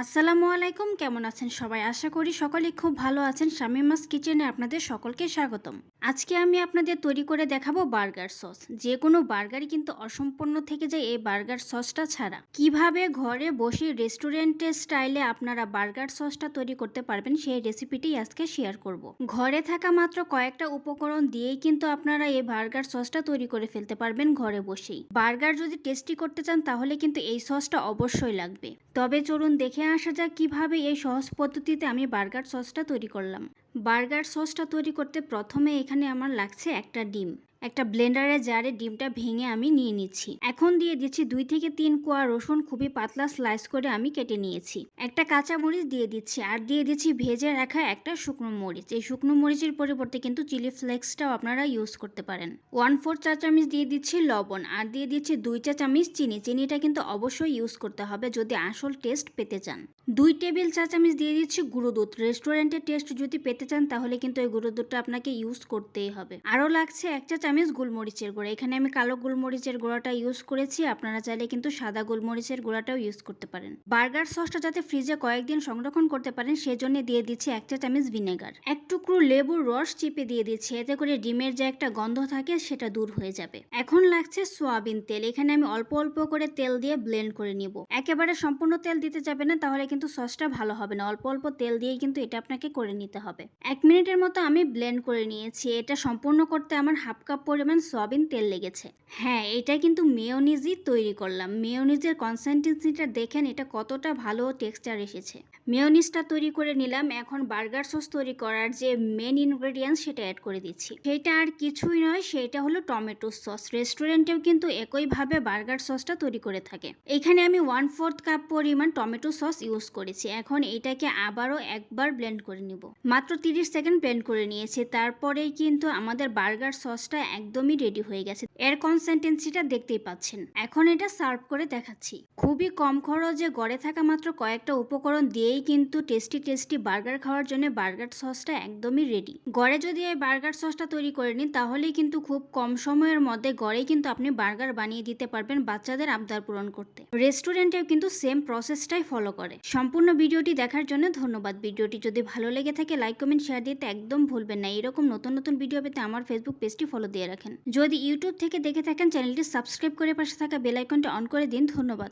আসসালামু আলাইকুম, কেমন আছেন সবাই? আশা করি সকলে খুব ভালো আছেন। শামিমাস কিচেনে আপনাদের সকলকে স্বাগতম। আজকে আমি আপনাদের তৈরি করে দেখাবো বার্গার সস। যে কোনো বার্গারই কিন্তু অসম্পূর্ণ থেকে যায় এই বার্গার সসটা ছাড়া। কীভাবে ঘরে বসে রেস্টুরেন্টের স্টাইলে আপনারা বার্গার সসটা তৈরি করতে পারবেন সেই রেসিপিটি আজকে শেয়ার করব। ঘরে থাকা মাত্র কয়েকটা উপকরণ দিয়েই কিন্তু আপনারা এই বার্গার সসটা তৈরি করে ফেলতে পারবেন ঘরে বসেই। বার্গার যদি টেস্টি করতে চান তাহলে কিন্তু এই সসটা অবশ্যই লাগবে। তবে চলুন দেখে আসা যাক কীভাবে এই সহজ পদ্ধতিতে আমি বার্গার সসটা তৈরি করলাম। বার্গার সসটা তৈরি করতে প্রথমে এখানে আমার লাগছে একটা ডিম। একটা ব্লেন্ডারে জারে ডিমটা ভেঙে আমি নিয়ে নিচ্ছি। এখন দিয়ে দিচ্ছি দুই থেকে তিন কোয়া রসুন খুবই পাতলা স্লাইস করে আমি কেটে নিয়েছি। একটা কাঁচা মরিচ দিয়ে দিচ্ছি আর দিয়ে দিচ্ছি ভেজে রাখা একটা শুকনো মরিচ। এই শুকনো মরিচের পরিবর্তে কিন্তু চিলি ফ্লেক্সটাও আপনারা ইউজ করতে পারেন। ওয়ান ফোর চা চামচ দিয়ে দিচ্ছি লবণ আর দিয়ে দিচ্ছি দুই চা চামচ চিনি। চিনিটা কিন্তু অবশ্যই ইউজ করতে হবে যদি আসল টেস্ট পেতে চান। দুই টেবিল চা চামচ দিয়ে দিচ্ছি গুঁড়ো দুধ। রেস্টুরেন্টের টেস্ট যদি পেতে চান, তাহলে কিন্তু এই গুঁড়ো দুধটা আপনাকে ইউজ করতেই হবে। আরও লাগছে এক চা চামচ গোলমরিচের গুঁড়া। এখানে আমি কালো গোলমরিচের গুঁড়াটা ইউজ করেছি, আপনারা চাইলে কিন্তু সাদা গোলমরিচের গুঁড়াটাও ইউজ করতে পারেন। বার্গার সসটা যাতে ফ্রিজে কয়েকদিন সংরক্ষণ করতে পারেন, সেজন্য দিয়ে দিচ্ছি এক চা চামচ ভিনেগার। এক টুকরো লেবুর রস চিপে দিয়ে দিচ্ছি, এতে করে ডিমের যে একটা গন্ধ থাকে, সেটা দূর হয়ে যাবে। এখন লাগছে সোয়াবিন তেল, এখানে আমি অল্প অল্প করে তেল দিয়ে ব্লেন্ড করে নিব। একেবারে সম্পূর্ণ তেল দিতে যাবে না, তাহলে কিন্তু সসটা ভালো হবে না। অল্প অল্প তেল দিয়েই কিন্তু এটা আপনাকে করে নিতে হবে। এক মিনিটের মতো আমি ব্লেন্ড করে নিয়েছি। এটা সম্পূর্ণ করতে আমার হাফ কাপ পরিমাণ সয়াবিন তেল লেগেছে। হ্যাঁ এটা কিন্তু মেয়োনিজই তৈরি করলাম। মেয়োনিজের কনসিস্টেন্সিটা দেখেন, এটা কতটা ভালো টেক্সচার এসেছে। মেয়োনিজটা তৈরি করে নিলাম। এখন বার্গার সস তৈরি করার যে মেন ইনগ্রেডিয়েন্টস সেটা অ্যাড করে দিচ্ছি। সেটা আর কিছুই নয়, সেটা হলো টমেটো সস। রেস্টুরেন্টেও কিন্তু একইভাবে বার্গার সসটা তৈরি করে থাকে। এখানে আমি ওয়ান ফোর্থ কাপ পরিমাণ টমেটো সস ইউজ করেছি। এখন এটাকে আবারও একবার ব্লেন্ড করে নিব। মাত্র তিরিশ সেকেন্ড ব্লেন্ড করে নিয়েছি। তারপরেই কিন্তু আমাদের বার্গার সসটা একদমই রেডি হয়ে গেছে। এর কনসিস্টেন্সিটা দেখতেই পাচ্ছেন। এখন এটা সার্ভ করে দেখাচ্ছি। খুবই কম খরচে গড়ে থাকা মাত্র কয়েকটা উপকরণ দিয়েই কিন্তু টেস্টি টেস্টি বার্গার খাওয়ার জন্য বার্গার সসটা একদমই রেডি গড়ে যদি এই বার্গার সসটা তৈরি করে নিন, তাহলেই কিন্তু খুব কম সময়ের মধ্যে গড়েই কিন্তু আপনি বার্গার বানিয়ে দিতে পারবেন বাচ্চাদের আবদার পূরণ করতে। রেস্টুরেন্টেও কিন্তু সেম প্রসেসটাই ফলো করে। সম্পূর্ণ ভিডিওটি দেখার জন্য ধন্যবাদ। ভিডিওটি যদি ভালো লেগে থাকে লাইক কমেন্ট শেয়ার দিতে একদম ভুলবেন না। এরকম নতুন নতুন ভিডিও পেতে আমার ফেসবুক পেজটি ফলো দিয়ে রাখেন। যদি ইউটিউব থেকে দেখে থাকেন চ্যানেলটি সাবস্ক্রাইব করে পাশে থাকা বেল অন করে দিন। ধন্যবাদ।